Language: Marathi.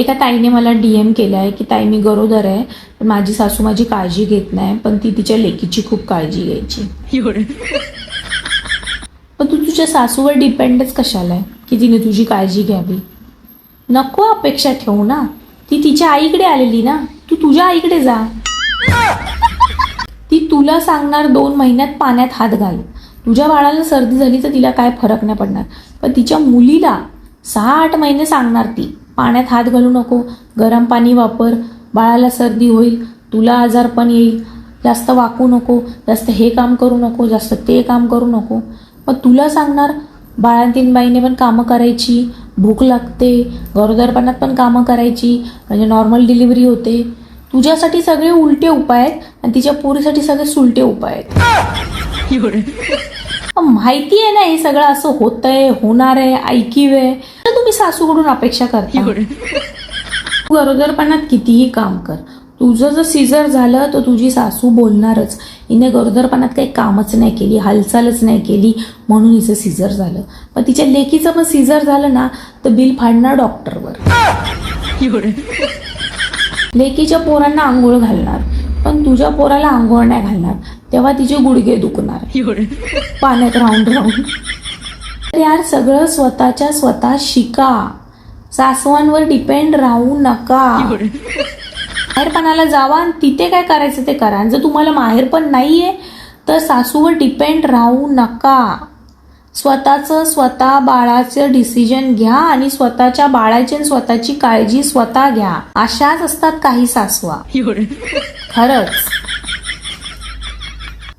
एका ताईने मला डीएम केलाय की ताई मी गरोदर आहे पण माझी सासू माझी काळजी घेत नाही पण ती तिच्या लेकीची खूप काळजी घ्यायची. पण तू तुझ्या सासूवर डिपेंडच कशाला आहे की तिने तुझी काळजी घ्यावी? नको अपेक्षा ठेवू ना. ती तिच्या आईकडे आलेली ना. तू तुझ्या आईकडे जा. ती तुला सांगणार दोन महिन्यात पाण्यात हात घाल. तुझ्या बाळाला सर्दी झाली तर तिला काय फरक नाही पडणार पण तिच्या मुलीला सहा आठ महिने सांगणार ती. पाण्यात हात घालू नको. गरम पाणी वापर. बाळाला सर्दी होईल. तुला आजारपण येईल. जास्त वाकू नको. जास्त हे काम करू नको. जास्त ते काम करू नको. मग तुला सांगणार बाळांतीन बाईने पण कामं करायची. भूक लागते. गरोदरपणात पण कामं करायची. म्हणजे नॉर्मल डिलिव्हरी होते. तुझ्यासाठी सगळे उलटे उपाय आहेत आणि तिच्या पोरीसाठी सगळे सुलटे उपाय आहेत. माहिती आहे ना हे सगळं असं होतंय होणार आहे ऐकीव आहे. तुम्ही सासूकडून अपेक्षा करता. तू गरोदरपणात कितीही काम कर. तुझं जर सिझर झालं तर तुझी सासू बोलणारच. हिने गरोदरपणात काही कामच नाही केली हालचालच नाही केली म्हणून हिचं सिझर झालं. पण तिच्या लेकीचं पण सिझर झालं ना तर बिल फाडणार डॉक्टरवर. लेकीच्या पोरांना आंघोळ घालणार. पण तुझ्या पोराला आंघोळ नाही घालणार. तेव्हा तिचे गुडघे दुखणार. पाण्यात राहून राहून यार सगळं स्वतःच्या स्वतः शिका. सासवांवर डिपेंड राहू नका. माहेरपणाला जावा तिथे काय करायचं ते करा. जर तुम्हाला माहेरपण नाहीये तर सासूवर डिपेंड राहू नका. स्वतःचं स्वतः बाळाचं डिसिजन घ्या आणि स्वतःच्या बाळाची आणि स्वतःची काळजी स्वतः घ्या. अशाच असतात काही सासवा. खरंच.